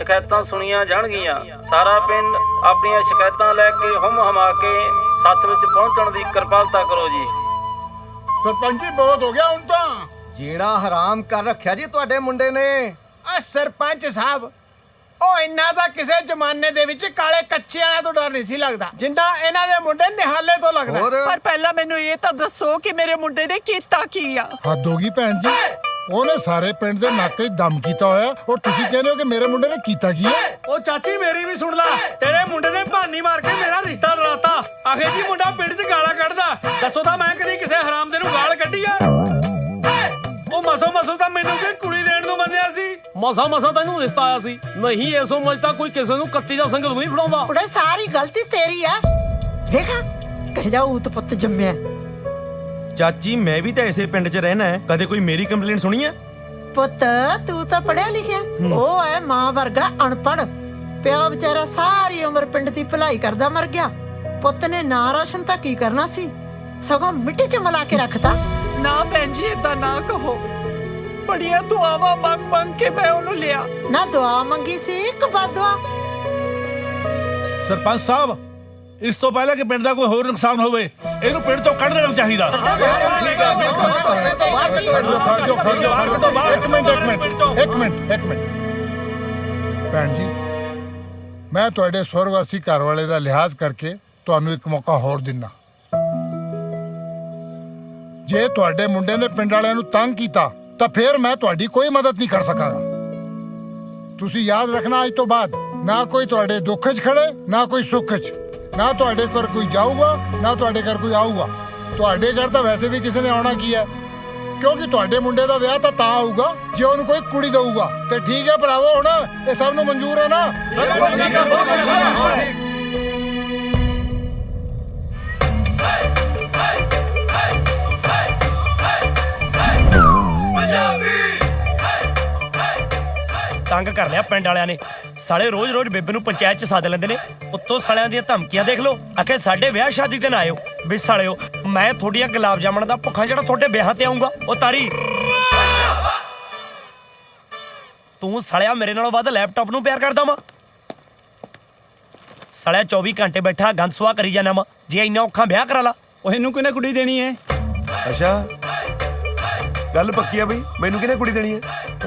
ਸ਼ਿਕਾਇਤਾਂ ਸੁਣੀਆਂ ਜਾਣਗੀਆਂ। ਸਾਰਾ ਪਿੰਡ ਆਪਣੀਆਂ ਸ਼ਿਕਾਇਤਾਂ ਲੈ ਕੇ ਹੁਮ ਹਮਾ ਕੇ ਸੱਥ ਵਿੱਚ ਪਹੁੰਚਣ ਦੀ ਕਿਰਪਾਲਤਾ ਕਰੋ ਜੀ। ਸਰਪੰਚ ਜੀ ਬਹੁਤ ਹੋ ਗਿਆ ਹੁਣ ਤਾਂ। ਜਿਹੜਾ ਹਰਾਮ ਕਰ ਰੱਖਿਆ ਜੀ ਤੁਹਾਡੇ ਮੁੰਡੇ ਨੇ। ਆ ਸਰਪੰਚ ਸਾਹਿਬ ਉਹ ਇੰਨਾ ਤਾਂ ਕਿਸੇ ਜ਼ਮਾਨੇ ਦੇ ਵਿੱਚ ਕਾਲੇ ਕੱਚੇ ਵਾਲਿਆਂ ਤੋਂ ਡਰ ਨਹੀਂ ਸੀ ਲੱਗਦਾ। ਜਿੰਨਾ ਇਹਨਾਂ ਦੇ ਮੁੰਡੇ ਨਿਹਾਲੇ ਤੋਂ ਲੱਗਦਾ। ਹੋਰ? ਪਰ ਪਹਿਲਾਂ ਮੈਨੂੰ ਇਹ ਤਾਂ ਦੱਸੋ ਕਿ ਮੇਰੇ ਮੁੰਡੇ ਨੇ ਕੀਤਾ ਕੀ ਆ? ਹੱਦ ਹੋ ਗਈ ਭੈਣ ਜੀ। ਉਹਨੇ ਸਾਰੇ ਪਿੰਡ ਦੇ ਨਾਕੇ 'ਚ ਦਮ ਕੀਤਾ ਹੋਇਆ। ਔਰ ਤੁਸੀਂ ਕਹਿੰਦੇ ਹੋ ਕਿ ਮੇਰੇ ਮੁੰਡੇ ਨੇ ਕੀਤਾ ਕੀ ਹੈ? ਉਹ ਚਾਚੀ ਮੇਰੀ ਵੀ ਸੁਣ ਲੈ। ਤੇਰੇ ਮੁੰਡੇ ਨੇ ਭਾਨੀ ਮਾਰ ਕੇ ਮੇਰਾ ਰਿਸ਼ਤਾ ਲੜਾਤਾ ਆਖੇ ਜੀ ਮੁੰਡਾ ਪਿੰਡ 'ਚ ਗਾਲਾਂ ਕੱਢਦਾ। ਦੱਸੋ ਤਾਂ ਮੈਂ ਕਦੀ ਕਿਸੇ ਹਰਾਮ ਦੇ ਨੂੰ ਗਾਲ ਕੱਢੀ ਆ? ਉਹ ਮਸੋ ਮਸੋ ਤਾਂ ਮੈਨੂੰ ਕਿ ਕੁੜੀ ਦੇਣ ਨੂੰ ਮੰਨਿਆ ਸੀ। ਮਸਾ ਮਸਾ ਤੈਨੂੰ ਰਿਸ਼ਤਾ ਆਇਆ ਸੀ। ਨਹੀਂ ਐਸੋ ਮਜਦਾ ਕੋਈ ਕਿਸੇ ਨੂੰ ਕੱਤੀ ਦਾ ਸੰਗਤ ਨਹੀਂ ਫੜਾਉਂਦਾ। ਕੁੜੇ ਸਾਰੀ ਗਲਤੀ ਤੇਰੀ ਆ। ਦੇਖਾ ਕਹਿ ਜਾ ਉਤ ਪੁੱਤ ਜੰਮਿਆ। ਚਾਚੀ ਮੈਂ ਵੀ ਤਾਂ ਇਸੇ ਪਿੰਡ 'ਚ ਰਹਿਣਾ ਹੈ। ਕਦੇ ਕੋਈ ਮੇਰੀ ਕੰਪਲੇਂਟ ਸੁਣੀ ਹੈ? ਪੁੱਤ ਤੂੰ ਤਾਂ ਪੜਿਆ ਲਿਖਿਆ ਉਹ ਹੈ ਮਾਂ ਵਰਗਾ ਅਨਪੜ ਪਿਓ ਵਿਚਾਰਾ ਸਾਰੀ ਉਮਰ ਪਿੰਡ ਦੀ ਭਲਾਈ ਕਰਦਾ ਮਰ ਗਿਆ। ਪੁੱਤ ਨੇ ਨਾਂ ਰੋਸ਼ਨ ਤਾਂ ਕੀ ਕਰਨਾ ਸੀ? ਸਗੋਂ ਮਿੱਟੀ 'ਚ ਮਿਲਾ ਕੇ ਰੱਖਤਾ। ਨਾ ਭੈਣ ਜੀ ਇਦਾਂ ਨਾ ਕਹੋ। ਬੜੀਆਂ ਦੁਆਵਾਂ ਮੰਗ ਮੰਗ ਕੇ ਮੈਂ ਉਹਨੂੰ ਲਿਆ। ਨਾ ਦੁਆ ਮੰਗੀ ਸੀ ਇੱਕ ਬਦਵਾ ਸਰਪੰਚ ਸਾਹਿਬ ਇਸ ਤੋਂ ਪਹਿਲਾਂ ਕਿ ਪਿੰਡ ਦਾ ਕੋਈ ਹੋਰ ਨੁਕਸਾਨ ਹੋਵੇ, ਇਹਨੂੰ ਪਿੰਡ ਤੋਂ ਕੱਢ ਦੇਣਾ ਚਾਹੀਦਾ। ਖੜ ਜਾਓ ਖੜ ਜਾਓ ਖੜ ਜਾਓ ਇੱਕ ਮਿੰਟ ਇੱਕ ਮਿੰਟ ਇੱਕ ਮਿੰਟ ਇੱਕ ਮਿੰਟ। ਭੈਣ ਜੀ, ਮੈਂ ਤੁਹਾਡੇ ਸਵਰਗਵਾਸੀ ਘਰ ਵਾਲੇ ਦਾ ਲਿਹਾਜ਼ ਕਰਕੇ ਤੁਹਾਨੂੰ ਇੱਕ ਮੌਕਾ ਹੋਰ ਦਿੰਨਾ। ਜੇ ਤੁਹਾਡੇ ਮੁੰਡੇ ਨੇ ਪਿੰਡ ਵਾਲਿਆਂ ਨੂੰ ਤੰਗ ਕੀਤਾ, ਤਾਂ ਫਿਰ ਮੈਂ ਤੁਹਾਡੀ ਕੋਈ ਮਦਦ ਨਹੀਂ ਕਰ ਸਕਾਂਗਾ। ਤੁਸੀਂ ਯਾਦ ਰੱਖਣਾ ਅੱਜ ਤੋਂ ਬਾਅਦ, ਨਾ ਕੋਈ ਤੁਹਾਡੇ ਦੁੱਖ 'ਚ ਖੜੇ, ਨਾ ਕੋਈ ਸੁੱਖ 'ਚ। ਨਾ ਤੁਹਾਡੇ ਘਰ ਕੋਈ ਜਾਊਗਾ ਨਾ ਤੁਹਾਡੇ ਘਰ ਕੋਈ ਆਊਗਾ ਤੁਹਾਡੇ ਘਰ ਤਾਂ ਵੈਸੇ ਵੀ ਕਿਸੇ ਨੇ ਆਉਣਾ ਕੀ ਹੈ ਕਿਉਂਕਿ ਤੁਹਾਡੇ ਮੁੰਡੇ ਦਾ ਵਿਆਹ ਤਾਂ ਤਾਂ ਆਊਗਾ ਜੇ ਉਹਨੂੰ ਕੋਈ ਕੁੜੀ ਦਊਗਾ ਤੇ ਠੀਕ ਹੈ ਭਰਾਵੋ ਹੁਣ ਇਹ ਸਭ ਨੂੰ ਮਨਜ਼ੂਰ ਹੈ ਨਾ ਤੰਗ ਕਰ ਲਿਆ ਪਿੰਡ ਵਾਲਿਆਂ ਨੇ। ਸਾਲੇ ਰੋਜ਼-ਰੋਜ਼ ਬੇਬੇ ਨੂੰ ਪੰਚਾਇਤ 'ਚ ਸੱਦ ਲੈਂਦੇ ਨੇ। ਉੱਤੋਂ ਸਾਲਿਆਂ ਦੀਆਂ ਧਮਕੀਆਂ ਦੇਖ ਲਓ। ਆਖੇ ਸਾਡੇ ਵਿਆਹ ਸ਼ਾਦੀ ਤੇ ਨਾ ਆਇਓ। ਵੀ ਸਾਲਿਓ ਮੈਂ ਤੁਹਾਡੀਆਂ ਗੁਲਾਬ ਜਾਮਣ ਦਾ ਭੁੱਖਾ ਜਿਹੜਾ ਤੁਹਾਡੇ ਵਿਆਹ ਤੇ ਆਉਂਗਾ ਉਹ ਤਾਰੀ। ਤੂੰ ਸਾਲਿਆ ਮੇਰੇ ਨਾਲੋਂ ਵੱਧ ਲੈਪਟਾਪ ਨੂੰ ਪਿਆਰ ਕਰਦਾ ਵਾ। ਸਾਲਿਆ 24 ਘੰਟੇ ਬੈਠਾ ਗੰਦ ਸੁਆ ਕਰੀ ਜਾਣਾ ਵਾ। ਜੇ ਇੰਨਾ ਔਖਾ ਵਿਆਹ ਕਰਾ ਲਾ। ਉਹ ਇਹਨੂੰ ਕਿਹਨੇ ਕੁੜੀ ਦੇਣੀ ਹੈ ਅੱਛਾ। ਗੱਲ ਪੱਕੀ ਆ ਬਈ ਮੈਨੂੰ ਕਿਹਨੇ ਕੁੜੀ ਦੇਣੀ ਹੈ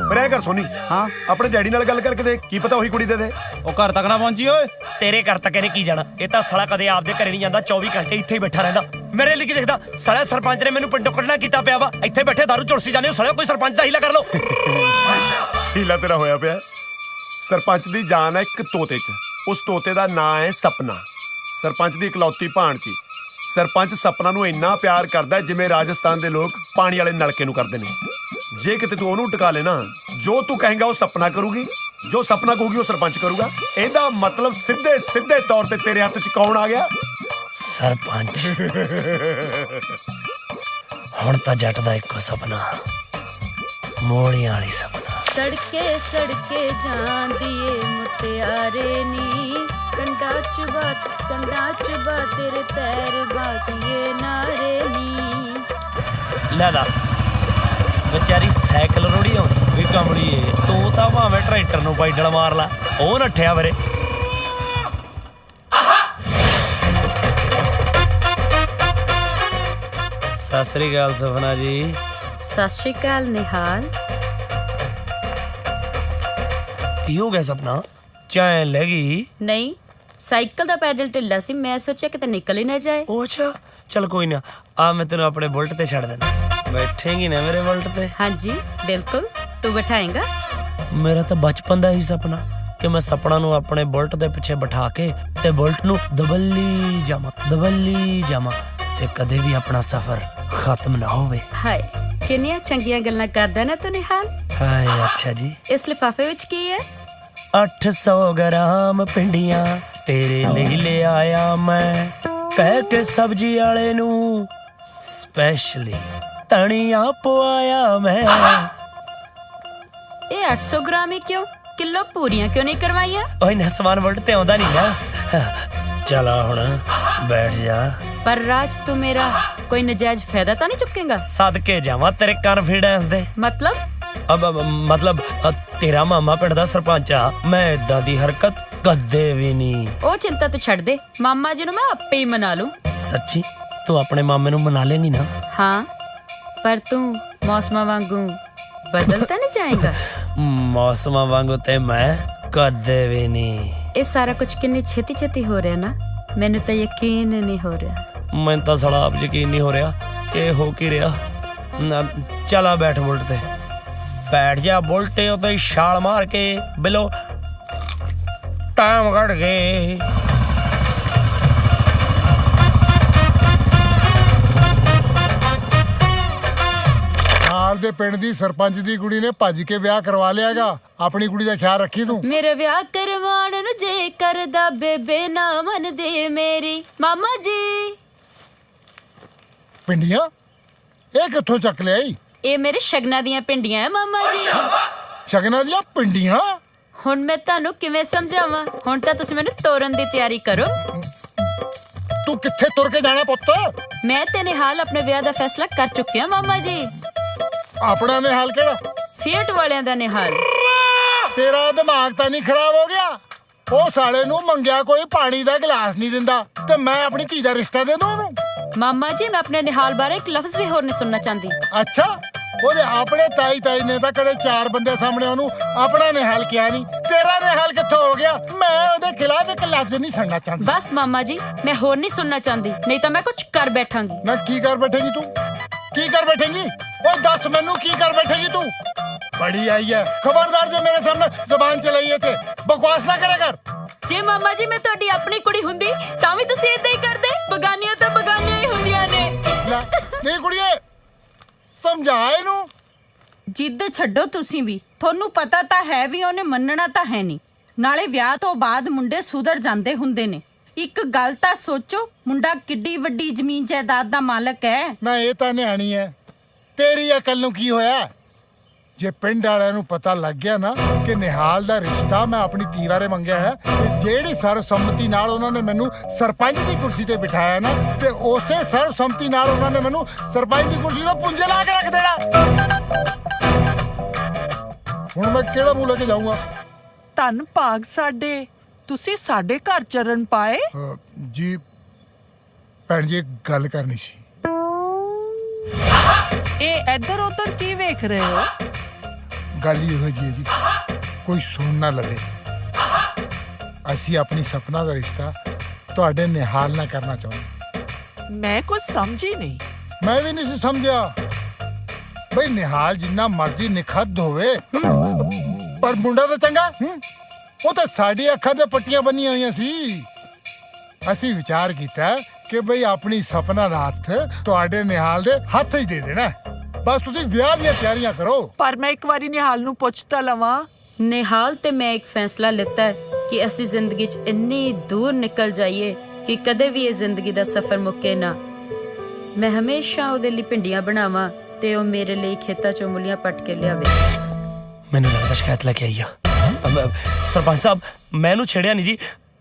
ਪਰ ਇਹ ਕਰ ਸੋਨੀ ਹਾਂ। ਆਪਣੇ ਡੈਡੀ ਨਾਲ ਗੱਲ ਕਰਕੇ ਦੇਖ ਕੀ ਪਤਾ ਉਹੀ ਕੁੜੀ ਦੇ ਦੇ। ਉਹ ਘਰ ਤੱਕ ਨਾ ਪਹੁੰਚੀ ਓਏ। ਤੇਰੇ ਘਰ ਤੱਕ ਇਹਨੇ ਕੀ ਜਾਣਾ? ਇਹ ਤਾਂ ਸਾਲਾ ਕਦੇ ਆਪਦੇ ਘਰੇ ਨਹੀਂ ਜਾਂਦਾ 24 ਘੰਟੇ ਇੱਥੇ ਹੀ ਬੈਠਾ ਰਹਿੰਦਾ। ਮੇਰੇ ਲਈ ਕੀ ਦੇਖਦਾ? ਸਾਲਾ ਸਰਪੰਚ ਨੇ ਮੈਨੂੰ ਪਿੰਡੋਂ ਕੱਢਣਾ ਕੀਤਾ ਪਿਆ ਵਾ। ਇੱਥੇ ਬੈਠੇ ਦਾਰੂ ਚੁਰਸੀ ਜਾਂਦੇ ਹੋ ਸਾਲਾ ਕੋਈ ਸਰਪੰਚ ਦਾ ਹੀਲਾ ਕਰ ਲਓ। ਹੀਲਾ ਤੇਰਾ ਹੋਇਆ ਪਿਆ। ਸਰਪੰਚ ਦੀ ਜਾਨ ਹੈ ਇੱਕ ਤੋਤੇ 'ਚ। ਉਸ ਤੋਤੇ ਦਾ ਨਾਂ ਹੈ ਸਪਨਾ। ਸਰਪੰਚ ਦੀ ਇਕਲੌਤੀ ਭਾਣਜੀ। ਸਰਪੰਚ ਸਪਨਾ ਨੂੰ ਇੰਨਾ ਪਿਆਰ ਕਰਦਾ ਹੈ ਜਿਵੇਂ ਰਾਜਸਥਾਨ ਦੇ ਲੋਕ ਪਾਣੀ ਵਾਲੇ ਨਲਕੇ ਨੂੰ ਕਰਦੇ ਨੇ। ਜੇ ਕਿਤੇ ਤੂੰ ਉਹਨੂੰ ਟਿਕਾ ਲੈਣਾ ਜੋ ਤੂੰ ਕਹੇਂਗਾ ਉਹ ਸਪਨਾ ਕਰੂਗੀ। ਜੋ ਸਪਨਾ ਕਹੂਗੀ ਉਹ ਸਰਪੰਚ ਕਰੂਗਾ। ਇਹਦਾ ਮਤਲਬ ਸਿੱਧੇ ਸਿੱਧੇ ਤੌਰ ਤੇ ਤੇਰੇ ਹੱਥ 'ਚ ਕੌਣ ਆ ਗਿਆ? ਸਰਪੰਚ। ਹੁਣ ਤਾਂ ਜੱਟ ਦਾ ਇੱਕੋ ਸੁਪਨਾ। ਮੋੜੀਆਂ ਵਾਲੀ ਸੁਪਨਾ। ਸੜਕੇ ਸੜਕੇ ਜਾਂਦੀ ਏ ਮੁਟਿਆਰੇ ਨੀ। ਕੰਡਾ ਚੁਬਾ ਕੰਡਾ ਚੁਬਾ ਤੇਰੇ ਪੈਰ ਬਾਕੀਏ ਨਾਰੇ ਨੀ। ਲੈ ਦੱਸ ਵਿਚਾਰੀ ਸਾਈਕਲ ਰੋੜੀ ਆਉਂਦੀ ਵੀ ਕਮੜੀ ਏ ਤੂੰ ਤਾਂ ਭਾਵੇਂ ਟਰੈਕਟਰ ਨੂੰ ਪੈਡਲ ਮਾਰ ਲਾ ਉਹ ਨੱਠਿਆ ਵੀਰੇ। ਸਤਿ ਸ੍ਰੀ ਅਕਾਲ ਸੁਫਨਾ ਜੀ। ਸਤਿ ਸ਼੍ਰੀ ਅਕਾਲ ਨਿਹਾਲ। ਕੀ ਹੋ ਗਿਆ ਸੁਪਨਾ? ਚੈਨ ਲੈ ਗਈ। ਨਹੀਂ ਸਾਈਕਲ ਦਾ ਪੈਡਲ ਢਿੱਲਾ ਸੀ ਮੈਂ ਸੋਚਿਆ ਕਿਤੇ ਨਿਕਲ ਹੀ ਨਾ ਜਾਏ। ਉਹ ਅੱਛਾ ਚਲ ਕੋਈ ਨਾ ਆ ਮੈਂ ਤੈਨੂੰ ਆਪਣੇ ਬੁਲਟ ਤੇ ਛੱਡ ਦਿੰਦਾ। ਬੈਠੇਂਗੀ ਨਾ ਮੇਰੇ ਬੁਲਟ ਤੇ? ਹਾਂਜੀ ਬਿਲਕੁਲ ਤੂੰ ਬਿਠਾਏਗਾ। ਮੇਰਾ ਤਾਂ ਬਚਪਨ ਦਾ ਹੀ ਸੁਪਨਾ ਕਿ ਮੈਂ ਸੁਪਨਾ ਨੂੰ ਆਪਣੇ ਬੁਲਟ ਦੇ ਪਿੱਛੇ ਬਿਠਾ ਕੇ ਤੇ ਬੁਲਟ ਨੂੰ ਦਬੱਲੀ ਜਾਵਾਂ ਦਬੱਲੀ ਜਾਵਾਂ ਤੇ ਕਦੇ ਵੀ ਆਪਣਾ ਸਫ਼ਰ ਖਤਮ ਨਾ ਹੋਵੇ। ਹਾਏ ਕਿੰਨੀਆਂ ਚੰਗੀਆਂ ਗੱਲਾਂ ਕਰਦਾ ਨਾ ਤੂੰ ਨਿਹਾਲ। ਹਾਏ ਅੱਛਾ ਜੀ। ਇਸ ਲਿਫਾਫੇ ਵਿੱਚ ਕੀ ਹੈ? 800 ਗ੍ਰਾਮ ਪਿੰਡੀਆਂ ਤੇਰੇ ਲਈ ਲਿਆਇਆ ਮੈਂ। ਕਹਿ ਕੇ ਸਬਜ਼ੀ ਵਾਲੇ ਨੂੰ ਸਪੈਸ਼ਲੀ ਤਣੀਆਂ ਪਵਾਇਆ ਮੈਂ। ਇਹ 800 ਗ੍ਰਾਮ ਹੀ ਕਿਉਂ? ਕਿਲੋ ਪੂਰੀਆਂ ਕਿਉਂ ਨਹੀਂ ਕਰਵਾਈਆਂ? ਓਏ ਨਾ ਸਮਾਨ ਬੁਲਟ ਤੇ ਆਉਂਦਾ ਨਹੀਂ ਨਾ। ਚਲਾ ਹੁਣ ਬੈਠ ਜਾ। ਪਰ ਰਾਜ ਤੂੰ ਮੇਰਾ ਕੋਈ ਨਜਾਇਜ਼ ਫਾਇਦਾ ਤਾਂ ਨਹੀਂ ਚੁੱਕੇਗਾ? ਸਦਕੇ ਜਾਵਾਂ ਤੇਰੇ ਕਨਫੀਡੈਂਸ ਦੇ। ਮਤਲਬ? ਅਬ ਅਬ ਮਤਲਬ ਅ, ਤੇਰਾ ਮਾਮਾ ਪਿੰਡ ਦਾ ਸਰਪੰਚ ਆ। ਮੈਂ ਇਦਾਂ ਦੀ ਹਰਕਤ ਕਦੇ ਵੀ ਨਹੀਂ। ਉਹ ਚਿੰਤਾ ਤੂੰ ਛੱਡ ਦੇ। ਮਾਮਾ ਜੀ ਨੂੰ ਮੈਂ ਆਪੇ ਹੀ ਮਨਾ ਲੂੰ। ਸੱਚੀ ਤੂੰ ਆਪਣੇ ਮਾਮੇ ਨੂੰ ਮਨਾ ਲੈਣੀ ਨਾ? ਹਾਂ ਪਰ ਤੂੰ ਮੌਸਮਾਂ ਵਾਂਗੂ ਬਦਲ ਤਾਂ ਨਹੀਂ ਜਾਏਗਾ? ਮੌਸਮਾਂ ਵਾਂਗੂ ਤੇ ਮੈਂ ਕਦੇ ਵੀ ਨਹੀਂ। ਇਹ ਸਾਰਾ ਕੁਝ ਕਿੰਨੀ ਛੇਤੀ ਛੇਤੀ ਹੋ ਰਿਹਾ ਨਾ? ਮੈਨੂੰ ਤਾਂ ਯਕੀਨ ਨਹੀਂ ਹੋ ਰਿਹਾ। ਮੈਨੂੰ ਤਾਂ ਸਾਲਾ ਆਪ ਯਕੀਨ ਨਹੀਂ ਹੋ ਰਿਹਾ ਇਹ ਹੋ ਕੀ ਰਿਹਾ। ਨਾ, ਚੱਲ ਬੈਠ ਬੁਲਟ ਤੇ। ਬੈਠ ਜਾ ਬੁਲਟ ਤੇ ਉਤੇ ਛਾਲ ਮਾਰ ਕੇ ਬਿਲੋ। ਟਾਈਮ ਕੱਢ ਗਏ। ਨਾਲ ਦੇ ਪਿੰਡ ਦੀ ਸਰਪੰਚ ਦੀ ਕੁੜੀ ਨੇ ਭੱਜ ਕੇ ਵਿਆਹ ਕਰਵਾ ਲਿਆਗਾ ਆਪਣੀ ਕੁੜੀ ਦਾ ਖਿਆਲ ਰੱਖੀ ਤੂੰ? ਮੇਰੇ ਵਿਆਹ ਕਰਵਾਉਣ ਨੂੰ ਜੇ ਕਰਦਾ ਬੇਬੇ ਨਾ ਮੰਨਦੀ ਮੇਰੀ। ਮਾਮਾ ਜੀ। ਪਿੰਡੀਆਂ? ਇਹ ਕਿੱਥੋਂ ਚੱਕ ਲਿਆਈ? ਇਹ ਮੇਰੇ ਸ਼ਗਨਾਂ ਦੀਆਂ ਪਿੰਡੀਆਂ ਐ ਮਾਮਾ ਜੀ। ਸ਼ਗਨਾਂ ਦੀਆਂ ਪਿੰਡੀਆਂ? ਹੁਣ ਮੈਂ ਤੁਹਾਨੂੰ ਕਿਵੇਂ ਸਮਝਾਵਾਂ? ਹੁਣ ਤਾਂ ਤੁਸੀਂ ਮੈਨੂੰ ਤੋਰਨ ਦੀ ਤਿਆਰੀ ਕਰੋ। ਤੂੰ ਕਿੱਥੇ ਤੁਰ ਕੇ ਜਾਣਾ ਪੁੱਤ? ਮੈਂ ਤੇ ਨਿਹਾਲ ਆਪਣੇ ਵਿਆਹ ਦਾ ਫੈਸਲਾ ਕਰ ਚੁੱਕੇ ਹਾਂ ਮਾਮਾ ਜੀ। ਆਪਣਾ ਨੇ ਹਾਲ ਕਿਹੜਾ? ਫੀਟ ਵਾਲਿਆਂ ਦਾ ਨਿਹਾਲ। ਤੇਰਾ ਦਿਮਾਗ ਤਾਂ ਨਹੀਂ ਖਰਾਬ ਹੋ ਗਿਆ? ਉਹ ਸਾਲੇ ਨੂੰ ਮੰਗਿਆ ਕੋਈ ਪਾਣੀ ਦਾ ਗਲਾਸ ਨਹੀਂ ਦਿੰਦਾ ਤੇ ਮੈਂ ਆਪਣੀ ਧੀ ਦਾ ਰਿਸ਼ਤਾ ਦੇ ਦੂੰ ਉਹਨੂੰ? ਮਾਮਾ ਜੀ ਮੈਂ ਆਪਣੇ ਨਿਹਾਲ ਬਾਰੇ ਇੱਕ ਲਫ਼ਜ਼ ਵੀ ਹੋਰ ਨਹੀਂ ਸੁਣਨਾ ਚਾਹੁੰਦੀ। ਅੱਛਾ। ਉਹਦੇ ਆਪਣੇ ਤਾਈ ਤਾਈ ਨੇ ਤਾਂ ਕਦੇ ਚਾਰ ਬੰਦੇ ਸਾਹਮਣੇ ਉਹਨੂੰ ਆਪਣਾ ਨਿਹਾਲ ਕਿਹਾ ਨਹੀਂ। ਤੇਰਾ ਨਿਹਾਲ ਕਿੱਥੋਂ ਹੋ ਗਿਆ? ਮੈਂ ਉਹਦੇ ਖਿਲਾਫ ਇੱਕ ਲਫ਼ਜ਼ ਨਹੀਂ ਸੁਣਨਾ ਚਾਹੁੰਦਾ। ਬਸ ਮਾਮਾ ਜੀ ਮੈਂ ਹੋਰ ਨਹੀਂ ਸੁਣਨਾ ਚਾਹੁੰਦੀ। ਨਹੀਂ ਤਾਂ ਮੈਂ ਕੁਝ ਕਰ ਬੈਠਾਂਗੀ। ਨਾ ਕੀ ਕਰ ਬੈਠੇਗੀ ਤੂੰ? ਕੀ ਕਰ ਬੈਠੇਗੀ? ਓਏ ਦੱਸ ਮੈਨੂੰ ਕੀ ਕਰ ਬੈਠੇਗੀ ਤੂੰ? ਬੜੀ ਆਈ ਹੈ ਖਬਰਦਾਰ ਜੇ ਮੇਰੇ ਸਾਹਮਣੇ ਜ਼ਬਾਨ ਚਲਾਈਏ ਤੇ ਬਕਵਾਸ ਨਾ ਕਰਿਆ ਕਰ। ਜੇ ਮਾਮਾ ਜੀ ਮੈਂ ਤੁਹਾਡੀ ਆਪਣੀ ਕੁੜੀ ਹੁੰਦੀ ਤਾਂ ਵੀ ਤੁਸੀਂ ਇਦਾਂ ਹੀ ਕਰਦੇ। ਬਗਾਨੀਆਂ ਤਾਂ ਬਗਾਨੀਆਂ ਹੀ ਹੁੰਦੀਆਂ ਨੇ। ਲੈ ਨਹੀਂ ਕੁੜੀਏ ਸਮਝਾ ਇਹਨੂੰ। ਜਿੱਦ ਛੱਡੋ ਤੁਸੀਂ ਵੀ। ਤੁਹਾਨੂੰ ਪਤਾ ਤਾਂ ਹੈ ਵੀ ਉਹਨੇ ਮੰਨਣਾ ਤਾਂ ਹੈ ਨਹੀਂ। ਨਾਲੇ ਵਿਆਹ ਤੋਂ ਬਾਅਦ ਮੁੰਡੇ ਸੁਧਰ ਜਾਂਦੇ ਹੁੰਦੇ ਨੇ। ਇੱਕ ਗੱਲ ਤਾਂ ਸੋਚੋ ਮੁੰਡਾ ਕਿੱਡੀ ਵੱਡੀ ਜ਼ਮੀਨ ਜਾਇਦਾਦ ਦਾ ਮਾਲਕ ਹੈ। ਨਾ ਇਹ ਤਾਂ ਨਿਆਣੀ ਹੈ। ਤੇਰੀ ਅਕਲ ਨੂੰ ਕੀ ਹੋਇਆ? ਜੇ ਪਿੰਡ ਵਾਲਿਆਂ ਨੂੰ ਪਤਾ ਲੱਗ ਗਿਆ ਨਾ ਕਿ ਨਿਹਾਲ ਦਾ ਰਿਸ਼ਤਾ ਮੈਂ ਆਪਣੀ ਧੀ ਬਾਰੇ ਮੰਗਿਆ ਹੈ ਤੇ ਜਿਹੜੀ ਸਰਵਸੰਮਤੀ ਨਾਲ ਉਹਨਾਂ ਨੇ ਮੈਨੂੰ ਸਰਪੰਚ ਦੀ ਕੁਰਸੀ ਤੇ ਬਿਠਾਇਆ ਨਾ ਤੇ ਉਸੇ ਸਰਵਸੰਮਤੀ ਨਾਲ ਉਹਨਾਂ ਨੇ ਮੈਨੂੰ ਸਰਪੰਚ ਦੀ ਕੁਰਸੀ ਤੋਂ ਪੁੰਜੇ ਲਾ ਕੇ ਰੱਖ ਦੇਣਾ। ਹੁਣ ਮੈਂ ਕਿਹੜਾ ਮੂੰਹ ਲੈ ਕੇ ਜਾਊਂਗਾ? ਧੰਨ ਭਾਗ ਸਾਡੇ। ਤੁਸੀਂ ਸਾਡੇ ਘਰ ਚਰਨ ਪਾਏ। ਜੀ ਭੈਣ ਜੀ ਗੱਲ ਕਰਨੀ ਸੀ। ਇਹ ਇੱਧਰ ਉੱਧਰ ਕੀ ਵੇਖ ਰਹੇ ਹੋ? ਗੱਲ ਹੀ ਇਹੋ ਜੀ ਹੈ ਜੀ। ਕੋਈ ਸੁਣ ਨਾ ਲਵੇ। ਅਸੀਂ ਆਪਣੀ ਸੁਪਨਾ ਦਾ ਰਿਸ਼ਤਾ ਤੁਹਾਡੇ ਨਿਹਾਲ ਨਾਲ ਕਰਨਾ ਚਾਹੁੰਦੇ ਮੈਂ ਕੁਝ ਸਮਝੀ ਨਹੀਂ। ਮੈਂ ਵੀ ਨਹੀਂ ਸੀ ਸਮਝਿਆ। ਬਈ ਨਿਹਾਲ ਜਿੰਨਾ ਮਰਜ਼ੀ ਨਿਖੱਦ ਹੋਵੇ ਪਰ ਮੁੰਡਾ ਤਾਂ ਚੰਗਾ ਹੂੰ? ਉਹ ਤਾਂ ਸਾਡੀ ਅੱਖਾਂ ਤੇ ਪੱਟੀਆਂ ਬੰਨੀਆਂ ਹੋਈਆਂ ਸੀ। ਅਸੀਂ ਵਿਚਾਰ ਕੀਤਾ ਕਿ ਬਈ ਆਪਣੀ ਸੁਪਨਾ ਦਾ ਹੱਥ ਤੁਹਾਡੇ ਨਿਹਾਲ ਦੇ ਹੱਥ ਹੀ ਦੇ ਦੇਣਾ ਹੈ। ਬਸ ਤੁਸੀਂ ਵਿਆਹ ਦੀਆਂ ਤਿਆਰੀਆਂ ਕਰੋ। ਪਰ ਮੈਂ ਇੱਕ ਵਾਰੀ ਨਿਹਾਲ ਨੂੰ ਪੁੱਛ ਤਾਂ ਲਵਾਂ। ਨਿਹਾਲ ਤੇ ਮੈਂ ਇੱਕ ਫੈਸਲਾ ਲਿੱਤਾ ਹੈ। ਕਿ ਅਸੀਂ ਜ਼ਿੰਦਗੀ 'ਚ ਇੰਨੀ ਦੂਰ ਨਿਕਲ ਜਾਈਏ ਕਿ ਕਦੇ ਵੀ ਇਹ ਜ਼ਿੰਦਗੀ ਦਾ ਸਫ਼ਰ ਮੁੱਕੇ ਨਾ। ਮੈਂ ਹਮੇਸ਼ਾ ਉਹਦੇ ਲਈ ਪਿੰਡੀਆਂ ਬਣਾਵਾਂ ਤੇ ਉਹ ਮੇਰੇ ਲਈ ਖੇਤਾਂ 'ਚੋਂ ਮੁੱਲੀਆਂ ਪੱਟ ਕੇ ਲਿਆਵੇ। ਮੈਨੂੰ ਲੱਗਦਾ ਸ਼ਿਕਾਇਤ ਲੈ ਕੇ ਆਈ ਆ। ਸਰਪੰਚ ਸਾਹਿਬ ਮੈਂ ਇਹਨੂੰ ਛੇੜਿਆ ਨਹੀਂ ਜੀ।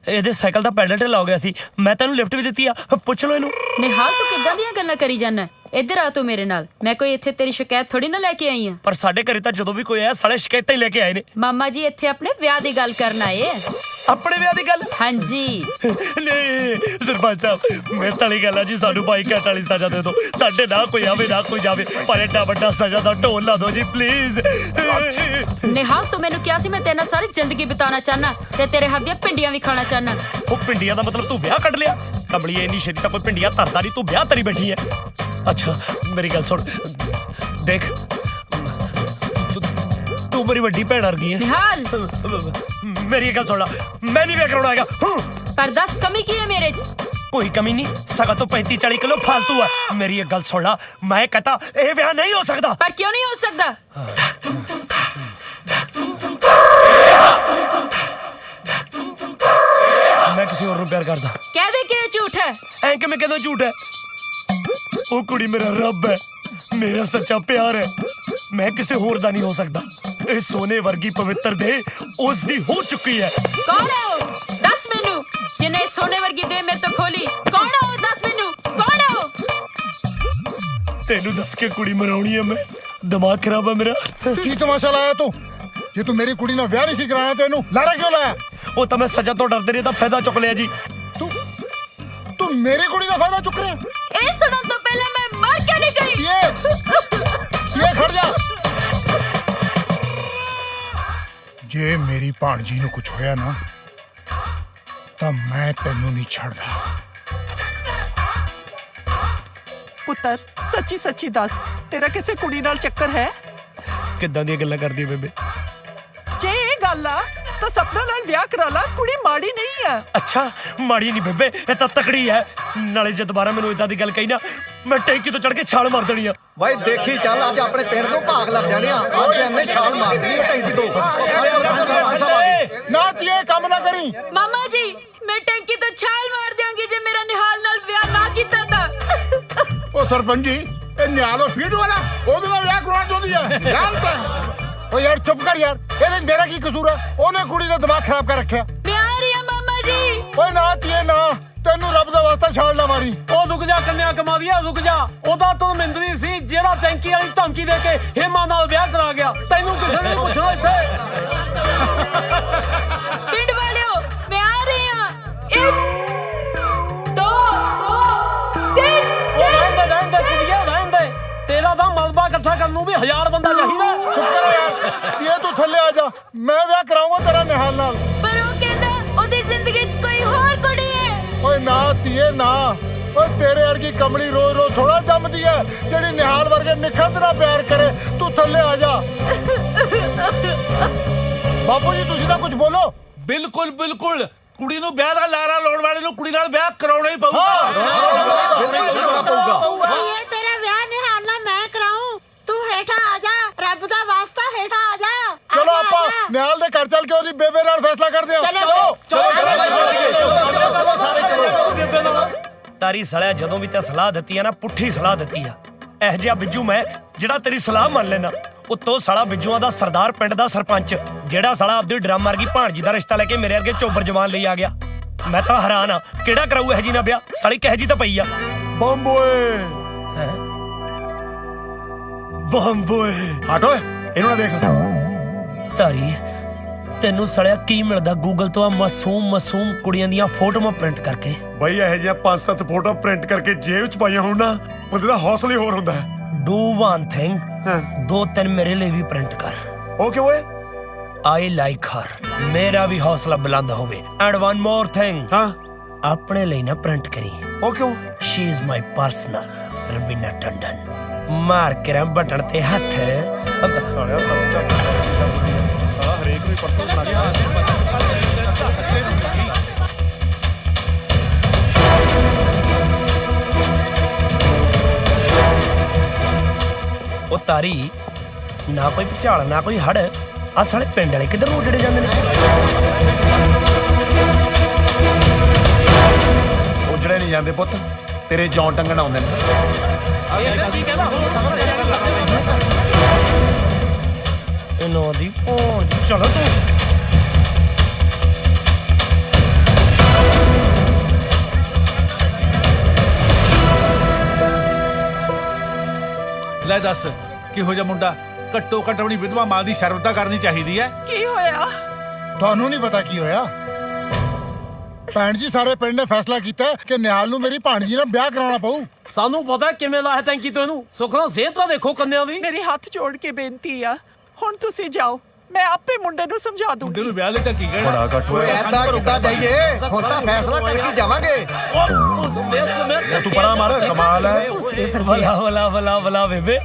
ਇਹਦੇ ਸਾਈਕਲ ਦਾ ਪੈਡਲ ਢਿੱਲਾ ਹੋ ਗਿਆ ਸੀ। ਮੈਂ ਤੈਨੂੰ ਲਿਫਟ ਵੀ ਦਿੱਤੀ ਆ। ਪੁੱਛ ਲਓ ਇਹਨੂੰ। ਨਿਹਾਲ ਤੂੰ ਕਿੱਦਾਂ ਦੀਆਂ ਗੱਲਾਂ ਕਰੀ ਜਾਂਦਾ ਇੱਧਰ ਆ ਤੂੰ ਮੇਰੇ ਨਾਲ। ਮੈਂ ਕੋਈ ਇੱਥੇ ਤੇਰੀ ਸ਼ਿਕਾਇਤ ਥੋੜੀ ਨਾ ਲੈ ਕੇ ਆਈ ਆ। ਪਰ ਸਾਡੇ ਘਰੇ ਤਾਂ ਜਦੋਂ ਵੀ ਕੋਈ ਆਇਆ ਸਾਲੇ ਸ਼ਿਕਾਇਤਾਂ ਹੀ ਲੈ ਕੇ ਆਏ ਨੇ। ਮਾਮਾ ਜੀ ਇੱਥੇ ਆਪਣੇ ਵਿਆਹ ਦੀ ਗੱਲ ਕਰਨ ਆਏ ਆ। ਆਪਣੇ ਵਿਆਹ ਦੀ ਗੱਲ? ਹਾਂਜੀ। ਨਹੀਂ ਸਰਪੰਚ ਸਾਹਿਬ ਮੈਂ ਤਲੀ ਗੱਲ ਆ ਜੀ ਸਾਨੂੰ ਵਾਲੀ ਸਜ਼ਾ ਦੇ ਦਿਓ। ਸਾਡੇ ਨਾ ਕੋਈ ਆਵੇ ਨਾ ਕੋਈ ਜਾਵੇ ਪਰ ਐਡਾ ਵੱਡਾ ਸਜ਼ਾ ਦਾ ਢੋਲ ਲਾ ਦਿਓ ਜੀ ਪਲੀਜ਼ ਨਿਹਾਲ ਤੂੰ ਮੈਨੂੰ ਕਿਹਾ ਸੀ ਮੈਂ ਤੇਰੇ ਨਾਲ ਸਾਰੀ ਜ਼ਿੰਦਗੀ ਬਿਤਾਉਣਾ ਚਾਹਨਾ ਤੇ ਤੇਰੇ ਹੱਥ ਦੀਆਂ ਪਿੰਡੀਆਂ ਵੀ ਖਾਣਾ ਚਾਹਨਾ ਉਹ ਪਿੰਡੀਆਂ ਦਾ ਮਤਲਬ ਤੂੰ ਵਿਆਹ ਕੱਢ ਲਿਆ? ਕਮਲੀਏ ਇੰਨੀ ਛੇਤੀ ਤਾਂ ਕੋਈ ਪਿੰਡੀਆਂ ਧਰਦਾ ਨਹੀਂ ਤੂੰ ਵਿਆਹ ਤਰੀ ਬੈਠੀ ਐ। ਅੱਛਾ ਮੇਰੀ ਗੱਲ ਸੁਣ। ਦੇਖ ਤੂੰ- ਤੂੰ ਮੇਰੀ ਵੱਡੀ ਭੈਣ ਵਰਗੀ ਐ। ਨਿਹਾਲ। ਮੇਰੀ ਇਹ ਗੱਲ ਸੁਣ ਲੈ ਮੈਂ ਨਹੀਂ ਵਿਆਹ ਕਰਾਉਣਾ ਹੈਗਾ ਹੂੰ। ਪਰ ਦੱਸ ਕਮੀ ਕੀ ਹੈ ਮੇਰੇ 'ਚ? ਕੋਈ ਕਮੀ ਨਹੀਂ ਸਗਾ ਤੋਂ 35 40 ਕਿਲੋ ਫालतू ਹੈ ਮੇਰੀ ਇਹ ਗੱਲ ਸੁਣ ਲੈ ਮੈਂ ਕਹਤਾ ਇਹ ਵਿਆਹ ਨਹੀਂ ਹੋ ਸਕਦਾ। ਪਰ ਕਿਉਂ ਨਹੀਂ ਹੋ ਸਕਦਾ? ਮੈਂ ਕਿਸੇ ਹੋਰ ਨੂੰ ਪਿਆਰ ਕਰਦਾ। ਕਹਿ ਦੇ ਕਿ ਇਹ ਝੂਠ ਹੈ। ਐਂ ਕਿਵੇਂ ਕਹਿੰਦਾ ਝੂਠ ਹੈ? ਉਹ ਕੁੜੀ ਮੇਰਾ ਰੱਬ ਹੈ। ਮੇਰਾ ਸੱਚਾ ਪਿਆਰ ਹੈ। ਮੈਂ ਕਿਸੇ ਹੋਰ ਦਾ ਨਹੀਂ ਹੋ ਸਕਦਾ। ਇਹ ਸੋਨੇ ਵਰਗੀ ਪਵਿੱਤਰ ਦੇ ਉਸ ਦੀ ਹੋ ਚੁੱਕੀ ਹੈ। ਕੌਣ ਹੈ ਉਹ? ਦੱਸ ਮੈਨੂੰ। ਜਿਹਨੇ ਸੋਨੇ ਵਰਗੀ ਦੇ ਮੇਰੇ ਤੋਂ ਖੋਲੀ। ਕੌਣ ਹੈ ਉਹ? ਦੱਸ ਮੈਨੂੰ। ਕੌਣ ਹੈ ਉਹ? ਤੈਨੂੰ ਦੱਸ ਕੇ ਕੁੜੀ ਮਰਾਉਣੀ ਹੈ ਮੈਂ। ਦਿਮਾਗ ਖਰਾਬ ਆ ਮੇਰਾ। ਕੀ ਤਮਾਸ਼ਾ ਲਾਇਆ ਤੂੰ? ਜੇ ਤੂੰ ਮੇਰੀ ਕੁੜੀ ਨਾਲ ਵਿਆਹ ਨਹੀਂ ਸੀ ਕਰਾਉਣਾ ਤੇ ਇਹਨੂੰ ਲਾਰਾ ਕਿਉਂ ਲਾਇਆ? ਉਹ ਤਾਂ ਮੈਂ ਸਜ਼ਾ ਤੋਂ ਡਰਦੇ ਨਹੀਂ ਤਾਂ ਫਾਇਦਾ ਚੁੱਕ ਲਿਆ ਜੀ। ਤੂੰ ਤੂੰ ਮੇਰੀ ਕੁੜੀ ਦਾ ਫਾਇਦਾ ਚੁੱਕ ਰਿਹਾ? ਇਹ ਸੁਣਨ ਤੋਂ ਪਹਿਲਾਂ ਮੈਂ ਮਰ ਕੇ ਨਹੀਂ ਗਈ। ਇਹ ਇਹ ਖੜ ਜਾ। ਜੇ ਮੇਰੀ ਭਾਣਜੀ ਨੂੰ ਕੁਝ ਹੋਇਆ ਨਾ ਤਾਂ ਮੈਂ ਤੈਨੂੰ ਨਹੀਂ ਛੱਡਦਾ। ਪੁੱਤਰ ਸੱਚੀ ਸੱਚੀ ਦੱਸ ਤੇਰਾ ਕਿਸੇ ਕੁੜੀ ਨਾਲ ਚੱਕਰ ਹੈ? ਕਿੱਦਾਂ ਦੀਆਂ ਗੱਲਾਂ ਕਰਦੀ ਬੇਬੇ? ਜੇ ਇਹ ਗੱਲ ਆ ਤਾਂ ਸਪਨਾ ਨਾਲ ਵਿਆਹ ਕਰਾ ਲਾ ਕੁੜੀ ਮਾੜੀ ਨਹੀਂ ਆ। ਅੱਛਾ ਮਾੜੀ ਨਹੀਂ ਬੇਬੇ ਇਹ ਤਾਂ ਤਕੜੀ ਹੈ। ਨਾਲੇ ਜੇ ਦੁਬਾਰਾ ਮੈਨੂੰ ਇਦਾਂ ਦੀ ਗੱਲ ਕਹੀ ਨਾ ਮੈਂ ਟੈਂਕੀ ਤੋਂ ਚੜ ਕੇ ਛਾਲ ਮਾਰ ਦੇਣੀ ਆ। ਬਾਈ ਦੇਖੀ ਚੱਲ ਅੱਜ ਆਪਣੇ ਪਿੰਡ ਤੋਂ ਭਾਗ ਲੱਗ ਜਾਣੇ ਆ। ਅੱਜ ਐਨੇ ਛਾਲ ਮਾਰ ਦੇਣੀ ਆ ਟੈਂਕੀ ਤੋਂ ਨਾ ਤੀਏ ਕੰਮ ਨਾ ਕਰੀ? ਮਾਮਾ ਜੀ ਮੈਂ ਟੈਂਕੀ ਤੋਂ ਛਾਲ ਮਾਰ ਦਿਆਂਗੀ ਜੇ ਮੇਰਾ ਨਿਹਾਲ ਨਾਲ ਵਿਆਹ ਨਾ ਕੀਤਾ ਤਾਂ। ਉਹ ਸਰਪੰਚ ਜੀ ਇਹ ਨਿਆਲੋ ਫੀਡ ਵਾਲਾ ਉਹਦੇ ਨਾਲ ਵਿਆਹ ਕਰਾਉਣਾ ਚਾਹੁੰਦੀ ਹੈ ਜਾਣਦਾ ਓ ਯਾਰ ਚੁੱਪ ਕਰ ਯਾਰ। ਇਹਦੇ 'ਚ ਮੇਰਾ ਕੀ ਕਸੂਰ ਹੈ ਉਹਨੇ ਕੁੜੀ ਦਾ ਦਿਮਾਗ ਖਰਾਬ ਕਰ ਰੱਖਿਆ। ਮੈਂ ਆ ਮਾਮਾ ਜੀ। ਓਏ ਨਾ ਤੀਏ ਨਾ। ਤੈਨੂੰ ਰੱਬ ਦਾ ਵਾਸਤਾ ਛਾੜ ਨਾ ਮਾਰੀ। ਉਹ ਰੁਕ ਜਾ ਕੰਨਿਆ ਕਮਾਦੀਆ ਰੁਕ ਜਾ। ਉਹਦਾ ਤੋਂ ਮਿੰਦਰੀ ਸੀ ਜਿਹੜਾ ਟੈਂਕੀ ਵਾਲੀ ਧਮਕੀ ਦੇ ਕੇ ਹੇਮਾ ਨਾਲ ਵਿਆਹ ਕਰਾ ਗਿਆ। ਤੈਨੂੰ ਕਿਸੇ ਨੇ ਨੀ ਪੁੱਛਣਾ ਇੱਥੇ। ਪਿੰਡ ਵਾਲਿਓ ਮੈਂ ਆ ਰਹੀ ਹਾਂ। ਇੱਕ 1000 ਬੰਦਾ ਚਾਹੀਦਾ ਸ਼ੁਕਰ ਹੈ ਯਾਰ। ਇਹ ਤੂੰ ਥੱਲੇ ਆ ਜਾ ਮੈਂ ਵਿਆਹ ਕਰਾਉਂਗਾ ਤੇਰਾ ਨਿਹਾਲ ਨਾਲ। ਪਰ ਉਹ ਕਹਿੰਦਾ ਉਹਦੀ ਜ਼ਿੰਦਗੀ 'ਚ ਕੋਈ ਹੋਰ ਕੁੜੀ ਹੈ। ਓਏ ਨਾ ਧੀਏ ਨਾ। ਓਏ ਤੇਰੇ ਵਰਗੀ ਕਮਲੀ ਰੋਜ਼ ਰੋਜ਼ ਥੋੜਾ ਜੰਮਦੀ ਐ ਜਿਹੜੀ ਨਿਹਾਲ ਵਰਗੇ ਨਿਖੰਦ ਨਾਲ ਪਿਆਰ ਕਰੇ। ਤੂੰ ਥੱਲੇ ਆ ਜਾ। ਬਾਪੂ ਜੀ ਤੁਸੀਂ ਤਾਂ ਕੁਝ ਬੋਲੋ। ਬਿਲਕੁਲ ਬਿਲਕੁਲ। ਕੁੜੀ ਨੂੰ ਵਿਆਹ ਦਾ ਲਾਰਾ ਲਾਉਣ ਵਾਲੇ ਨੂੰ ਕੁੜੀ ਨਾਲ ਵਿਆਹ ਕਰਾਉਣਾ ਹੀ ਪਊਗਾ। ਹੇਠਾਂ ਆ ਜਾ ਰੱਬ ਦਾ ਵਾਸਤਾ ਹੇਠਾਂ ਆ ਜਾ ਆ ਚਲੋ ਜਾ, ਆ ਆਪਾਂ ਜਾ। ਨਿਹਾਲ ਦੇ ਘਰ ਚੱਲ ਕੇ ਉਹਦੀ ਬੇਬੇ ਨਾਲ ਫੈਸਲਾ ਕਰਦੇ ਹਾਂ ਚਲੋ। ਬੇਬੇ ਨਾਲ ਤਾਰੀ ਸਲਿਆ ਜਦੋਂ ਵੀ ਤੇ ਸਲਾਹ ਦਿੱਤੀ ਆ ਨਾ ਪੁੱਠੀ ਸਲਾਹ ਦਿੱਤੀ ਆ ਇਹ ਜਿਹਾ ਬਿੱਜੂ ਮੈਂ ਜਿਹੜਾ ਤੇਰੀ ਸਲਾਹ ਮੰਨ ਲੈਣਾ ਉੱਤੋਂ ਸਾਲਾ ਬਿੱਜੂਆਂ ਦਾ ਸਰਦਾਰ ਪਿੰਡ ਦਾ ਸਰਪੰਚ ਜਿਹੜਾ ਸਾਲਾ ਆਪਦੀ ਡਰਮ ਮਾਰ ਗਈ ਭਾਣਜੀ ਦਾ ਰਿਸ਼ਤਾ ਲੈ ਕੇ ਮੇਰੇ ਅੱਗੇ ਚੋਬਰ ਜਵਾਨ ਲਈ ਆ ਗਿਆ ਮੈਂ ਤਾਂ ਹੈਰਾਨ ਆ ਕਿਹੜਾ ਕਰਾਊ ਇਹ ਜੀ ਨਾ ਵਿਆਹ ਸਾਲੀ ਕਹੇ ਜੀ ਤਾਂ ਪਈ ਆ ਬੰਬ ਓਏ ਬੰਬੋਏ ਹਟ ਓਏ ਇਹਨੂੰ ਨਾ ਦੇਖ। ਤਾਰੀ ਤੈਨੂੰ ਸਲਿਆ ਕੀ ਮਿਲਦਾ ਗੂਗਲ ਤੋਂ ਆ ਮਾਸੂਮ ਮਾਸੂਮ ਕੁੜੀਆਂ ਦੀਆਂ ਫੋਟੋਆਂ ਪ੍ਰਿੰਟ ਕਰਕੇ? ਬਈ ਇਹੋ ਜਿਹੀਆਂ ਪੰਜ ਸੱਤ ਫੋਟੋ ਪ੍ਰਿੰਟ ਕਰਕੇ ਜੇਬ 'ਚ ਪਾਈਆਂ ਹੋਣ ਨਾ ਬੰਦੇ ਦਾ ਹੌਸਲਾ ਹੀ ਹੋਰ ਹੁੰਦਾ। Do one thing. ਦੋ ਤਿੰਨ ਮੇਰੇ ਲਈ ਵੀ ਪ੍ਰਿੰਟ ਕਰ। ਕਿਉਂ ਓਏ? ਆਈ ਲਾਈਕ ਹਰ ਮੇਰਾ ਵੀ ਹੌਸਲਾ ਬੁਲੰਦ ਹੋਵੇ। ਐਂਡ ਵਨ ਮੋਰ ਥਿੰਗ ਹਾਂ। ਆਪਣੇ ਲਈ ਨਾ ਪ੍ਰਿੰਟ ਕਰੀ। ਕਿਉਂ? She is my personal Raveena Tandon ਮਾਰ ਕੇ ਰਾਂ ਬਟਨ ਤੇ ਹੱਥ। ਸਾਲਿਆ ਸਭ ਦਾ ਸਾਲਾ ਹਰੇਕ ਨੂੰ ਪਰਸਨਲ ਬਣਾ ਕੇ ਉਹ ਤਾਰੀ, ਨਾ ਕੋਈ ਭੁਚਾਲ, ਨਾ ਕੋਈ ਹੜ ਆ ਸਾਲੇ ਪਿੰਡ ਵਾਲੇ ਕਿੱਧਰ ਨੂੰ ਉੱਡੜੇ ਜਾਂਦੇ ਨੇ? ਉਜੜੇ ਨਹੀਂ ਜਾਂਦੇ ਪੁੱਤ। ਤੇਰੇ ਜੌਂ ਟੰਗਣ ਆਉਂਦੇ ਨੇ। ਇਹਨਾਂ ਦੀ ਭੋਣ ਚਲੋ ਤੂੰ। ਲੈ ਦੱਸ ਕਿਹੋ ਜਿਹਾ ਮੁੰਡਾ? ਘੱਟੋ ਘੱਟ ਆਪਣੀ ਵਿਧਵਾ ਮਾਂ ਦੀ ਸ਼ਰਮ ਤਾਂ ਕਰਨੀ ਚਾਹੀਦੀ ਹੈ। ਕੀ ਹੋਇਆ? ਤੁਹਾਨੂੰ ਨਹੀਂ ਪਤਾ ਕੀ ਹੋਇਆ? ਭੈਣ ਜੀ ਸਾਰੇ ਪਿੰਡ ਨੇ ਫੈਸਲਾ ਕੀਤਾ ਹੈ ਕਿ ਨਿਹਾਲ ਨੂੰ ਮੇਰੀ ਭਾਣਜੀ ਨਾਲ ਵਿਆਹ ਕਰਾਉਣਾ ਪਊ। ਸਾਨੂੰ ਪਤਾ ਕਿਵੇਂ ਲਾਇਆ ਟੈਂਕੀ ਤੋਂ ਇਹਨੂੰ ਸੁਖਨਾ ਸਿਹਤ ਤਾਂ ਦੇਖੋ ਕੰਨਿਆਂ ਦੀ। ਮੇਰੇ ਹੱਥ ਜੋੜ ਕੇ ਬੇਨਤੀ ਆ ਹੁਣ ਤੁਸੀਂ ਜਾਓ ਮੈਂ ਆਪੇ ਮੁੰਡੇ ਨੂੰ ਸਮਝਾ ਮੁੰਡੇ ਦੂੰਗੀ ਨੂੰ ਵਿਆਹ ਲਈ ਤਾਂ ਕੀ ਕਹਿਣਾ? ਬੜਾ ਘੱਟ ਓਏ ਹੋਇਆ ਐਦਾਂ ਕਿੱਦਾਂ ਜਾਈਏ? ਹੁਣ ਤਾਂ ਫੈਸਲਾ ਕਰਕੇ ਜਾਵਾਂਗੇ। ਤੂੰ ਪਰਾਂ ਮਾਰ ਕਮਾਲ ਹੈ। ਵਲਾ ਵਲਾ ਵਲਾ ਵਲਾ ਬੇਬੇ।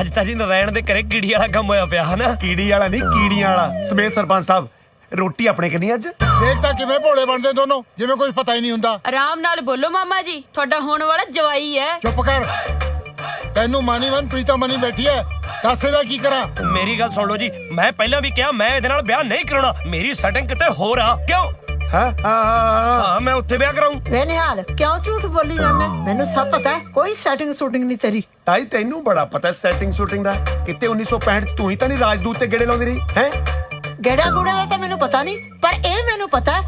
ਅੱਜ ਤਾਂ ਜੀ ਨਰਾਇਣ ਦੇ ਘਰੇ ਕੀੜੀ ਵਾਲਾ ਕੰਮ ਹੋਇਆ ਪਿਆ ਹਨਾ? ਕੀੜੀ ਵਾਲਾ ਨਹੀਂ ਕੀੜੀਆਂ ਵਾਲਾ। ਸਮੇਤ ਸਰਪੰਚ ਸਾਹਿਬ ਰੋਟੀ ਆਪਣੇ ਕਿੰਨੀ ਅੱਜ? ਦੇਖ ਤਾਂ ਕਿਵੇਂ ਭੋਲੇ ਬਣਦੇ ਦੋਨੋਂ ਜਿਵੇਂ ਕੁਝ ਪਤਾ ਹੀ ਨਹੀਂ ਹੁੰਦਾ। ਆਰਾਮ ਨਾਲ ਬੋਲੋ ਮਾਮਾ ਜੀ ਤੁਹਾਡਾ ਹੋਣ ਵਾਲਾ ਜਵਾਈ ਹੈ। ਚੁੱਪ ਕਰ। ਤੈਨੂੰ ਮਾਨੀਵਨ ਪ੍ਰੀਤਾ ਮਨੀ ਬੈਠੀ ਹੈ। ਦੱਸ ਇਹਦਾ ਕੀ ਕਰਾਂ? ਮੇਰੀ ਗੱਲ ਸੁਣ ਲਓ ਜੀ ਮੈਂ ਪਹਿਲਾਂ ਵੀ ਕਿਹਾ ਮੈਂ ਇਹਦੇ ਨਾਲ ਵਿਆਹ ਨਹੀਂ ਕਰਾਉਣਾ। ਮੇਰੀ ਸੈਟਿੰਗ ਕਿਤੇ ਹੋਰ ਆ। ਕਿਉਂ? ਹਾਂ ਹਾਂ ਹਾਂ। ਮੈਂ ਉੱਥੇ ਵਿਆਹ ਕਰਾਉਂ ਵੇ ਨਿਹਾਲ ਕਿਉਂ ਝੂਠ ਬੋਲੀ ਜਾਂਦਾ? ਮੈਨੂੰ ਸਭ ਪਤਾ ਹੈ ਕੋਈ ਸੈਟਿੰਗ ਸ਼ੂਟਿੰਗ ਨਹੀਂ ਤੇਰੀ। ਤਾਈ ਤੈਨੂੰ ਬੜਾ ਪਤਾ ਸੈਟਿੰਗ ਸ਼ੂਟਿੰਗ ਦਾ। ਕਿਤੇ 1965 ਚ ਤੂੰ ਹੀ ਤਾਂ ਨਹੀਂ ਰਾਜਦੂਤ ਤੇ ਗੇੜੇ ਲਾਉਂਦੀ ਰਹੀ ਹੈ? ਗੇੜਾ ਗੂੜਾ ਦਾ ਤਾਂ ਮੈਨੂੰ ਪਤਾ ਨਹੀਂ ਪਰ ਇਹ ਮੈਨੂੰ ਪਤਾ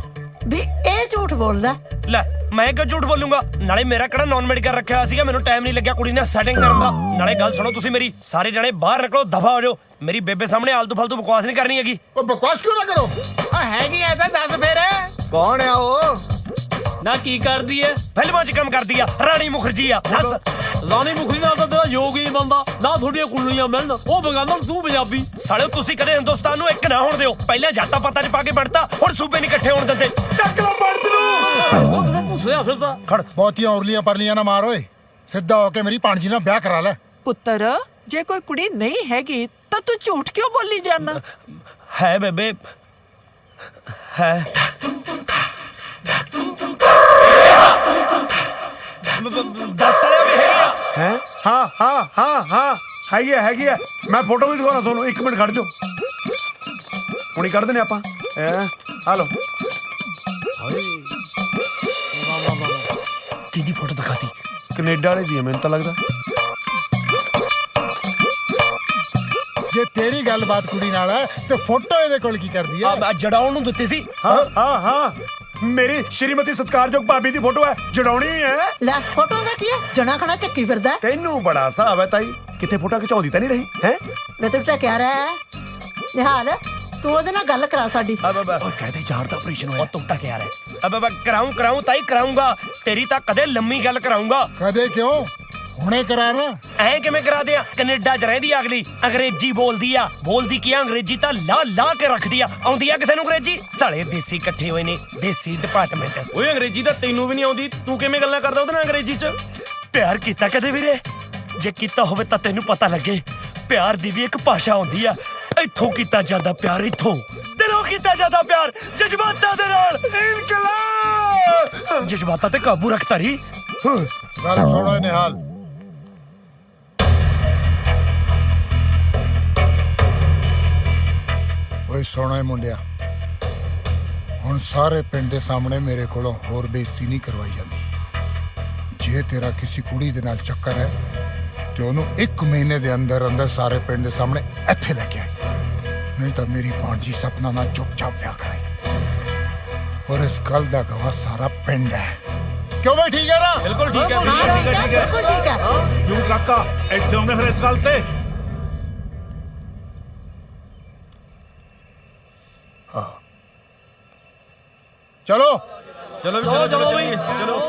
ਵੀ ਇਹ ਝੂਠ ਬੋਲਦਾ। ਲੈ ਮੈਂ ਕਿਉਂ ਝੂਠ ਬੋਲੂੰਗਾ? ਨਾਲੇ ਮੇਰਾ ਕਿਹੜਾ ਨਾਨ ਮੈਡੀਕਲ ਰੱਖਿਆ ਸੀਗਾ ਮੈਨੂੰ ਟਾਈਮ ਨਹੀਂ ਲੱਗਿਆ ਕੁੜੀ ਨਾਲ ਸੈਟਿੰਗ ਕਰਨ ਦਾ। ਨਾਲੇ ਗੱਲ ਸੁਣੋ ਤੁਸੀਂ ਮੇਰੀ ਸਾਰੇ ਜਣੇ ਬਾਹਰ ਨਿਕਲੋ ਦਫਾ ਹੋ ਜਾਓ। ਮੇਰੀ ਬੇਬੇ ਸਾਹਮਣੇ ਆਲਤੂ ਫਾਲਤੂ ਬਕਵਾਸ ਨਹੀਂ ਕਰਨੀ ਹੈਗੀ। ਉਹ ਬਕਵਾਸ ਕਿਉਂ ਨਾ ਕਰੋ? ਓ ਹੈਗੀ ਐ ਤਾਂ ਦੱਸ ਫੇਰ। ਕੌਣ ਆ ਉਹ? ਨਾ ਕੀ ਕਰਦੀ ਐ? ਫਿਲਮਾਂ 'ਚ ਕੰਮ ਕਰਦੀ ਆ ਰਾਣੀ ਮੁਖਰਜੀ ਆ ਦੱਸ। ਰਾਣੀ ਮੁਖੀ ਨਾਲ ਤਾਂ ਤੇਰਾ ਯੋਗ ਹੀ ਨਹੀਂ ਬੰਦਾ ਨਾ ਤੁਹਾਡੀਆਂ ਕੁੰਡਲੀਆਂ ਮਿਲਣ ਉਹ ਬੰਗਾਲ ਤੂੰ ਪੰਜਾਬੀ। ਸਾਲਿਓ ਤੁਸੀਂ ਕਦੇ ਹਿੰਦੁਸਤਾਨ ਨੂੰ ਇੱਕ ਨਾ ਹੋਣ ਦਿਓ। ਪਹਿਲਾਂ ਜਾਤਾਂ ਪਾਤਾਂ 'ਚ ਪਾ ਕੇ ਬਣਤਾ ਹੁਣ ਸੂਬੇ ਨਹੀਂ ਇਕੱਠੇ ਹੋਣ ਦਿੰਦੇ। ਚੱਕ ਲਓ ਬਣਤ ਨੂੰ! ਉਹ ਪੁੱਛਿਆ ਫਿਰਦਾ ਖੜ। ਬਹੁਤੀਆਂ ਉਰਲੀਆਂ ਪਰਲੀਆਂ ਨਾ ਮਾਰ ਓਏ। ਸਿੱਧਾ ਹੋ ਕੇ ਮੇਰੀ ਭਾਣਜੀ ਨਾਲ ਵਿਆਹ ਕਰਾ ਲੈ। ਪੁੱਤਰ ਜੇ ਕੋਈ ਕੁੜੀ ਨਹੀਂ ਹੈਗੀ ਤਾਂ ਤੂੰ ਝੂਠ ਕਿਉਂ ਬੋਲੀ ਜਾਨਾ? ਹੈ ਬੇਬੇ। ਹੈ। ਦੱਸ ਸਾਲਿਆ ਵੀ ਹੈਗੀ ਆ ਹੈ? ਹਾਂ ਹਾਂ ਹਾਂ ਹਾਂ। ਹੈਗੀ ਹੈ ਹੈਗੀ ਹੈ। ਮੈਂ ਫੋਟੋ ਵੀ ਦਿਖਾਉਣਾ ਤੁਹਾਨੂੰ। ਇੱਕ ਮਿੰਟ ਖੜ ਜਾਓ। ਹੁਣੀ ਕੱਢ ਦਿੰਨੇ ਆਪਾਂ। ਐ ਆ ਲਓ। ਕਿਹਦੀ ਫੋਟੋ ਦਿਖਾਤੀ? ਕੈਨੇਡਾ ਵਾਲੇ ਦੀ ਹੈ ਮੈਨੂੰ ਤਾਂ ਲੱਗਦਾ। ਜੇ ਤੇਰੀ ਗੱਲਬਾਤ ਕੁੜੀ ਨਾਲ ਹੈ ਤੇ ਫੋਟੋ ਇਹਦੇ ਕੋਲ ਕੀ ਕਰਦੀ ਹੈ? ਆ ਜੜਾਉਣ ਨੂੰ ਦਿੱਤੀ ਸੀ। ਹਾਂ। ਹਾਂ ਹਾਂ। ਮੇਰੀ ਸ਼੍ਰੀਮਤੀ ਸਤਕਾਰਯੋਗ ਭਾਬੀ ਦੀ ਫੋਟੋ ਹੈ ਜੜਾਉਣੀ ਹੈ। ਲੈ ਫੋਟੋ ਦਾ ਕੀ ਹੈ? ਜਣਾ ਖਣਾ ਚੱਕੀ ਫਿਰਦਾ ਹੈ। ਤੈਨੂੰ ਬੜਾ ਹਿਸਾਬ ਹੈ ਤਾਈ ਕਿਤੇ ਫੋਟੋ ਖਿਚਾਉਂਦੀ ਤਾਂ ਨਹੀਂ ਰਹੀ ਹੈ? ਵੇ ਤੂੰ ਟਕਿਆ ਰਹਿ ਨਿਹਾਲ ਤੂੰ ਉਹਦੇ ਨਾਲ ਗੱਲ ਕਰਾ ਸਾਡੀ। ਆ ਬਾਬਾ ਓਏ ਕਹਦੇ ਚਾਰ ਦਾ ਆਪਰੇਸ਼ਨ ਹੋਇਆ। ਉਹ ਤੂੰ ਟਕਿਆ ਰਹਿ ਅਬੇ ਬਾ ਕਰਾਉਂ ਕਰਾਉਂ ਤਾਈ ਕਰਾਉਂਗਾ ਤੇਰੀ ਤਾਂ ਕਦੇ ਲੰਮੀ ਗੱਲ ਕਰਾਉਂਗਾ ਕਦੇ ਕਿਉਂ? ਹੁਣੇ ਕਰਾ ਨਾ ਐ ਕਿਵੇਂ ਕਰਾ ਦਿਆਂ? ਕੈਨੇਡਾ 'ਚ ਰਹਿੰਦੀ ਆ ਅਗਲੀ। ਅੰਗਰੇਜ਼ੀ ਬੋਲਦੀ ਆ। ਬੋਲਦੀ ਕੀ ਆ? ਅੰਗਰੇਜ਼ੀ ਤਾਂ ਲਾ ਲਾ ਕੇ ਰੱਖਦੀ ਆ। ਆਉਂਦੀ ਆ ਕਿਸੇ ਨੂੰ ਅੰਗਰੇਜ਼ੀ? ਸਾਲੇ ਦੇਸੀ ਇਕੱਠੇ ਹੋਏ ਨੇ। ਦੇਸੀ ਡਿਪਾਰਟਮੈਂਟ ਓਏ ਅੰਗਰੇਜ਼ੀ ਤਾਂ ਤੈਨੂੰ ਵੀ ਨਹੀਂ ਆਉਂਦੀ। ਤੂੰ ਕਿਵੇਂ ਗੱਲਾਂ ਕਰਦਾ ਉਹਦੇ ਨਾਲ ਅੰਗਰੇਜ਼ੀ 'ਚ? ਪਿਆਰ ਕੀਤਾ ਕਦੇ ਵੀਰੇ? ਜੇ ਕੀਤਾ ਹੋਵੇ ਤਾਂ ਤੈਨੂੰ ਪਤਾ ਲੱਗੇ। ਪਿਆਰ ਦੀ ਵੀ ਇੱਕ ਭਾਸ਼ਾ ਹੁੰਦੀ ਆ। ਇੱਥੋਂ ਕੀਤਾ ਜਾਂਦਾ ਪਿਆਰ ਇੱਥੋਂ। ਦਿਲੋਂ ਕੀਤਾ ਜਾਂਦਾ ਪਿਆਰ ਜਜ਼ਬਾਤਾਂ ਦੇ ਨਾਲ। ਇਨਕਲਾਬ! ਜਜ਼ਬਾਤਾਂ ਤੇ ਕਾਬੂ ਰੱਖ ਤਾਰੀ ਗੱਲ ਸੁਣੋ ਨਿਹਾਲ। ਓਏ ਸੁਣੋ ਇਹ ਮੁੰਡਿਆ। ਹੁਣ ਸਾਰੇ ਪਿੰਡ ਦੇ ਸਾਹਮਣੇ ਮੇਰੇ ਕੋਲੋਂ ਹੋਰ ਬੇਇੱਜ਼ਤੀ ਨਹੀਂ ਕਰਵਾਈ ਜਾਂਦੀ। ਜੇ ਤੇਰਾ ਕਿਸੇ ਕੁੜੀ ਦੇ ਨਾਲ ਚੱਕਰ ਹੈ ਤੇ ਉਹਨੂੰ ਇੱਕ ਮਹੀਨੇ ਦੇ ਅੰਦਰ ਅੰਦਰ ਸਾਰੇ ਪਿੰਡ ਦੇ ਸਾਹਮਣੇ ਇੱਥੇ ਲੈ ਕੇ ਆਈ। ਨਹੀਂ ਤਾਂ ਮੇਰੀ ਭਾਣਜੀ ਸਪਨਾ ਨਾਲ ਚੁੱਪਚਾਪ ਵਿਆਹ ਕਰਾਈ। ਔਰ ਇਸ ਗੱਲ ਦਾ ਗਵਾਹ ਸਾਰਾ ਪਿੰਡ ਹੈ। ਕਿਉਂ ਬਈ ਠੀਕ ਹੈ ਨਾ? ਬਿਲਕੁਲ ਠੀਕ ਹੈ ਹਾਂ ਠੀਕ ਹੈ। ਬਿਲਕੁਲ ਠੀਕ ਹੈ। ਯੂ ਕਾਕਾ ਇੱਥੇ ਉਹਨੇ ਫਿਰ ਇਸ ਗੱਲ ਤੇ? ਚਲੋ। ਚਲੋ ਵੀ ਚਲੋ ਚਲੋ ਬਈ ਚਲੋ।